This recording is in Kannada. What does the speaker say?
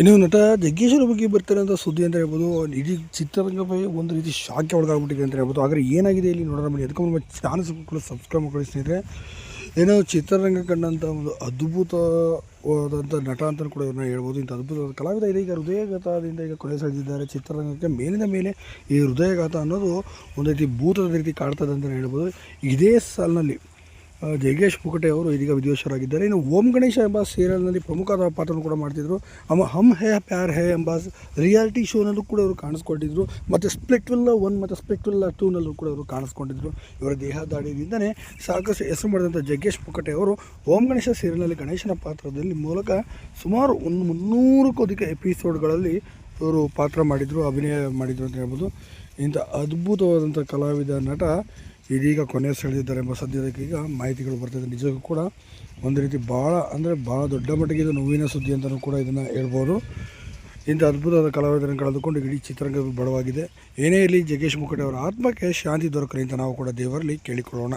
ಇನ್ನು ನಟ ಜಗ್ಗೇಶ್ವರ ಬಗ್ಗೆ ಬರ್ತಾರೆ ಅಂತ ಸುದ್ದಿ ಅಂತ ಹೇಳ್ಬೋದು. ಇಡೀ ಚಿತ್ರರಂಗವೇ ಒಂದು ರೀತಿ ಶಾಕ್ಗೆ ಒಳಗಾಗ್ಬಿಟ್ಟಿದೆ ಅಂತ ಹೇಳ್ಬೋದು. ಆದರೆ ಏನಾಗಿದೆ ಇಲ್ಲಿ ನೋಡೋಣ ಅದಕ್ಕೆ ನಮ್ಮ ಚಾನಲ್ ಕೂಡ ಸಬ್ಸ್ಕ್ರೈಬ್ ಮಾಡಿ ಸ್ನೇಹಿತರೆ. ಏನೋ ಚಿತ್ರರಂಗ ಕಂಡಂಥ ಒಂದು ಅದ್ಭುತವಾದಂಥ ನಟ ಅಂತ ಕೂಡ ಇವ್ರನ್ನ ಹೇಳ್ಬೋದು. ಇಂಥ ಅದ್ಭುತವಾದ ಕಲಾವಿದ ಇದೆ. ಈಗ ಹೃದಯಘಾತದಿಂದ ಈಗ ಕೊಲೆ ಸಾಧಿದ್ದಾರೆ ಚಿತ್ರರಂಗಕ್ಕೆ ಮೇಲಿನ ಮೇಲೆ ಈ ಹೃದಯಘಾತ ಅನ್ನೋದು ಒಂದು ರೀತಿ ಭೂತದ ರೀತಿ ಕಾಡ್ತದೆ ಅಂತಲೇ ಹೇಳ್ಬೋದು. ಇದೇ ಸಾಲಿನಲ್ಲಿ ಜಗ್ಗೇಶ್ ಪುಕಟೆ ಅವರು ಇದೀಗ ವಿಧಿವಶರಾಗಿದ್ದಾರೆ ಇನ್ನು ಓಂ ಗಣೇಶ ಎಂಬ ಸೀರಿಯಲ್ನಲ್ಲಿ ಪ್ರಮುಖ ಪಾತ್ರವನ್ನು ಕೂಡ ಮಾಡ್ತಿದ್ರು. ಅಮ್ಮ ಹಮ್ ಹೇ ಪ್ಯಾರ್ ಹೇ ಎಂಬ ರಿಯಾಲಿಟಿ ಶೋನಲ್ಲೂ ಕೂಡ ಅವರು ಕಾಣಿಸ್ಕೊಂಡಿದ್ರು. ಮತ್ತು ಸ್ಪ್ಲಿಟ್ ವಿಲ್ಲ ಒನ್ ಮತ್ತು ಸ್ಪ್ಲಿಟ್ ವಿಲ್ಲ ಟೂನಲ್ಲೂ ಕೂಡ ಇವರು ಕಾಣಿಸ್ಕೊಂಡಿದ್ರು. ಇವರ ದೇಹದಾಡಿಯಿಂದನೇ ಸಾಕಷ್ಟು ಹೆಸರು ಮಾಡಿದಂಥ ಜಗ್ಗೇಶ್ ಪುಕಟೆ ಅವರು ಓಂ ಗಣೇಶ ಸೀರಿಯಲ್ನಲ್ಲಿ ಗಣೇಶನ ಪಾತ್ರದಲ್ಲಿ ಮೂಲಕ ಸುಮಾರು ಒಂದು ಮುನ್ನೂರಕ್ಕೂ ಅಧಿಕ ಎಪಿಸೋಡ್ಗಳಲ್ಲಿ ಇವರು ಪಾತ್ರ ಮಾಡಿದರು, ಅಭಿನಯ ಮಾಡಿದರು ಅಂತ ಹೇಳ್ಬೋದು. ಇಂಥ ಅದ್ಭುತವಾದಂಥ ಕಲಾವಿದ ನಟ ಇದೀಗ ಕೊನೆ ಸೆಳೆದಿದ್ದಾರೆ ಎಂಬ ಸದ್ಯದಕ್ಕೆ ಈಗ ಮಾಹಿತಿಗಳು ಬರ್ತದೆ. ನಿಜಕ್ಕೂ ಕೂಡ ಒಂದು ರೀತಿ ಭಾಳ ಅಂದರೆ ಭಾಳ ದೊಡ್ಡ ಮಟ್ಟಿಗೆ ಇದು ನೋವಿನ ಸುದ್ದಿ ಅಂತಲೂ ಕೂಡ ಇದನ್ನು ಹೇಳ್ಬೋದು. ಇಂಥ ಅದ್ಭುತವಾದ ಕಲಾವಿದರನ್ನು ಕಳೆದುಕೊಂಡು ಇಡೀ ಚಿತ್ರರಂಗ ಬಡವಾಗಿದೆ. ಏನೇ ಇರಲಿ ಜಗೇಶ್ ಮುಖಟೆ ಅವರ ಆತ್ಮಕ್ಕೆ ಶಾಂತಿ ದೊರಕಲಿ ಅಂತ ನಾವು ಕೂಡ ದೇವರಲ್ಲಿ ಕೇಳಿಕೊಳ್ಳೋಣ.